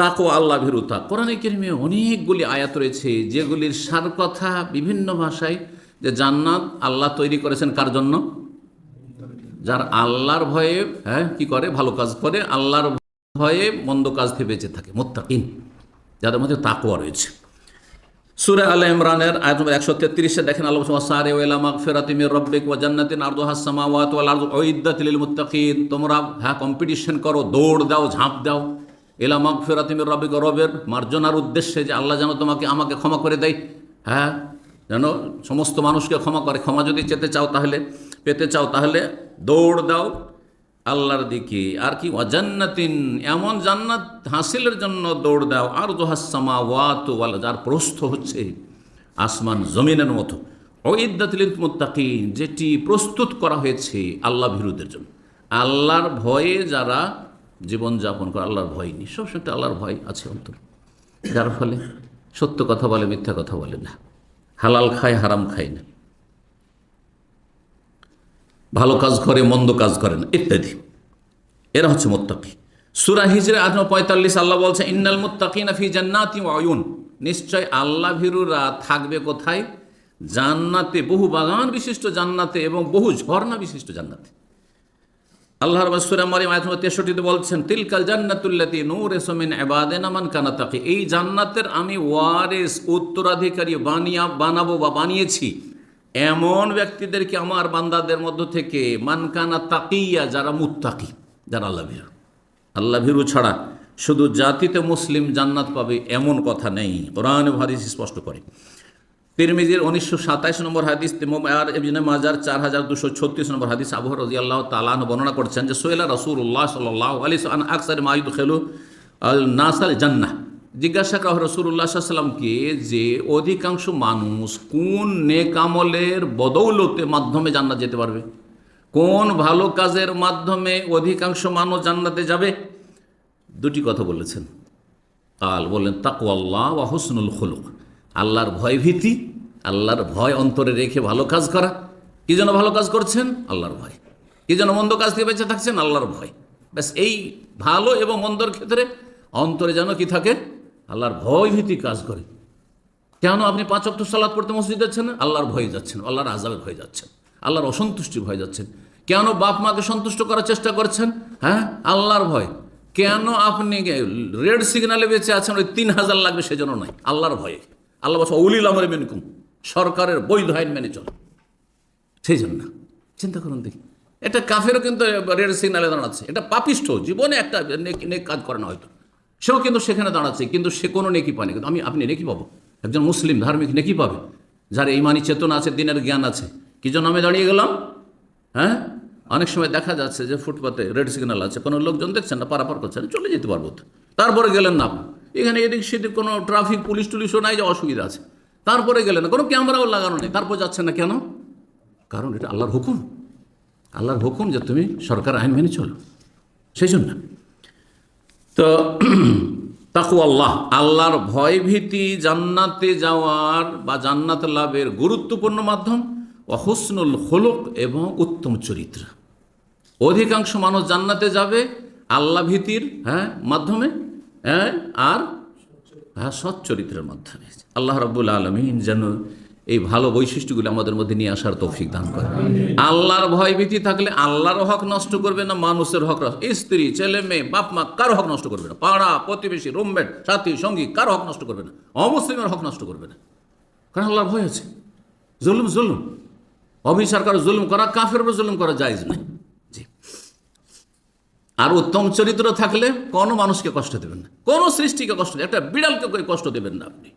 তাকো আল্লাহ ভীরুতা কোরআনে কেরিমে অনেকগুলি আয়াত রয়েছে, যেগুলির সার কথা বিভিন্ন ভাষায় যে জান্নাত আল্লাহ তৈরি করেছেন কার জন্য? যার আল্লাহর ভয়ে হ্যাঁ কি করে? ভালো কাজ করে। আল্লাহর ভয়ে মন্দ কাজ থেকে বেঁচে থাকে। মোত্তাকিন। যাদের মধ্যে তাকোয়া রয়েছে। সুরে আল ইমরানের আয়াত নম্বর একশো তেত্রিশে দেখেন, আল্লাহ সারে ওয়েলামাক ফেরাতিমির রব্বিক ওয়া জান্নাতিন আরদু হাসামাওয়াত ওয়াল আরদু উইদ্দাতিল মুত্তাকিন। তোমরা হ্যাঁ কম্পিটিশন করো, দৌড় দাও, ঝাঁপ দাও। এলামাক ফেরাতিমির রব্বিক রবের মার্জনার উদ্দেশ্যে যে আল্লাহ যেন তোমাকে, আমাকে ক্ষমা করে দেয়। হ্যাঁ যেন সমস্ত মানুষকে ক্ষমা করে। ক্ষমা যদি চেতে চাও তাহলে, পেতে চাও তাহলে দৌড় দাও আল্লাহর দিকে। আর কি অজান্নাতিন এমন জান্নাত হাসিলের জন্য দৌড় দাও। আর দোহাসামা ওয়াত ওয়াল, যার প্রস্থ হচ্ছে আসমান জমিনের মতো। ঐদ্দাতিল মুত্তাকিন, যেটি প্রস্তুত করা হয়েছে আল্লাহ ভীরুদের জন্য। আল্লাহর ভয়ে যারা জীবনযাপন করে আল্লাহর ভয় নেই। সবসময় একটা আল্লাহর ভয় আছে অন্তর। যার ফলে সত্য কথা বলে, মিথ্যা কথা বলে না। হালাল খায়, হারাম খায় না। ভালো কাজ করে, মন্দ কাজ করে না, ইত্যাদি। এরা হচ্ছে মোত্তাকি। সুরা হিজরে আজম পঁয়তাল্লিশ আল্লাহ বলছে, ইন্নাল মুত্তাকিনা ফি জান্নাতি অয়ুন নিশ্চয় আল্লাহ ভীরুরা থাকবে কোথায়? জান্নাতে, বহু বাগান বিশিষ্ট জান্নাতে এবং বহু ঝর্ণা বিশিষ্ট জান্নাতে। আল্লাহ রব সুরা মারিম আয়াত নম্বর তেষট্টিতে বলছেন, তিলকাল জান্নাতুল্লাতি নূর এসমিন এবাদেন আমান কানা তাকে। এই জান্নাতের আমি ওয়ারেস, উত্তরাধিকারী বানিয়া, বানাবো বা বানিয়েছি। এমন ব্যক্তিদেরকে আমার বান্দাদের মধ্য থেকে মানকানা তাকিয়া, যারা মুত্তাকি, যারা আল্লাহ ভীরু। আল্লাহ ভীরু ছাড়া শুধু জাতিতে মুসলিম জান্নাত পাবে এমন কথা নেই। কোরআন হাদিস স্পষ্ট করে। তিরমিজির উনিশশো সাতাইশ নম্বর হাদিস আর ইবনে মাজার চার হাজার দুশো ছত্রিশ নম্বর হাদিস, আবু রাজি আল্লাহ তালান বর্ণনা করছেন যে সোহেলা রসুল্লাহ সাল্লাহ আলী আন আকসার মাহিদ খেলু আল নাসাল জান্না জিজ্ঞাসা করা রসুল্লাহ সাল্লামকে যে, অধিকাংশ মানুষ কোন নেকামলের বদৌলতে মাধ্যমে জান্নাত যেতে পারবে? কোন ভালো কাজের মাধ্যমে অধিকাংশ মানুষ জান্নাতে যাবে? দুটি কথা বলেছেন। কাল বললেন তাকুয়াল্লাহ ওয়া হুসনুল খুলুক। আল্লাহর ভয় ভীতি আল্লাহর ভয় অন্তরে রেখে ভালো কাজ করা। কি যেন ভালো কাজ করছেন? আল্লাহর ভয়। কি যেন মন্দ কাজ থেকে বেঁচে থাকছেন? আল্লাহর ভয়। ব্যাস, এই ভালো এবং মন্দর ক্ষেত্রে অন্তরে যেন কি থাকে? আল্লাহর ভয় ভীতি কাজ করে। কেন আপনি পাঁচ অক্ট সালাদ পড়তে মসজিদ যাচ্ছেন আল্লাহর ভয়ে যাচ্ছেন, আল্লাহর আজাবের ভয়ে যাচ্ছেন, আল্লাহর অসন্তুষ্টি ভয়ে যাচ্ছেন। কেন বাপ মাকে সন্তুষ্ট করার চেষ্টা করছেন? হ্যাঁ? আল্লাহর ভয়। কেন আপনি রেড সিগনালে বেঁচে আছেন? ওই তিন হাজার লাগবে সেজন্য নয়। আল্লাহর ভয়ে। আল্লাহ বলছে অলিল আমরে মেনকুম। সরকারের বৈধ আইন মেনে চলে। সেই জন্য। চিন্তা করুন দেখি। এটা কাফেরও কিন্তু রেড সিগনালে দাঁড়াচ্ছে। এটা পাপিষ্ঠ। জীবনে একটা নেক কাজ করে না হয়তো। সেও কিন্তু সেখানে দাঁড়াচ্ছে, কিন্তু সে কোনো নেকি পায়নি। কিন্তু আমি, আপনি নেকি পাবো? একজন মুসলিম ধার্মিক নেকি পাবে? যার ইমানি চেতনা আছে, দিনের জ্ঞান আছে। কি জন্য আমি দাঁড়িয়ে গেলাম? হ্যাঁ? অনেক সময় দেখা যাচ্ছে যে ফুটপাতে রেড সিগন্যাল আছে। কোনো লোকজন দেখছেন না, পারাপার করছেন চলে যেতে পারব তারপরে গেলেন না এখানে এদিক সেদিক কোনো ট্রাফিক, পুলিশ টুলিশও নাই যে অসুবিধা আছে। তারপরে গেলেন। কোনো ক্যামেরাও লাগানো নেই। তারপর যাচ্ছে না কেন? কারণ এটা আল্লাহর হুকুম। আল্লাহর হুকুম যে তুমি সরকার আইন মেনে চলো। সেই জন্য তো তাকু আল্লাহ আল্লাহর ভয় ভীতি জান্নাতে যাওয়ার বা জান্নাত লাভের গুরুত্বপূর্ণ মাধ্যম অহুসনুল হলুক এবং উত্তম চরিত্র। অধিকাংশ মানুষ জান্নাতে যাবে আল্লাহ ভীতির হ্যাঁ মাধ্যমে হ্যাঁ আর হ্যাঁ সৎ চরিত্রের মাধ্যমে। আল্লাহ রব্বুল আলমিন যেন এই ভালো বৈশিষ্ট্যগুলো আমাদের মধ্যে নিয়ে আসার তৌফিক দান করে আল্লাহর ভয় ভীতি থাকলে আল্লাহর হক নষ্ট করবে না, মানুষের হক স্ত্রী, ছেলে, মেয়ে, বাপ, মা, কারও হক নষ্ট করবে না। পাড়া, প্রতিবেশী রুমমেট সাথী, সঙ্গী, কারও হক নষ্ট করবে না। অমুসলিমের হক নষ্ট করবে না। কারণ আল্লাহর ভয় আছে। জুলুম জুলুম। অভিচার করা, জুলুম করা কাফের উপর জুলুম করা জায়জ নাই আর উত্তম চরিত্র থাকলে কোনো মানুষকে কষ্ট দেবেন না, কোনো সৃষ্টিকে কষ্ট একটা বিড়ালকে কষ্ট দেবেন না আপনি?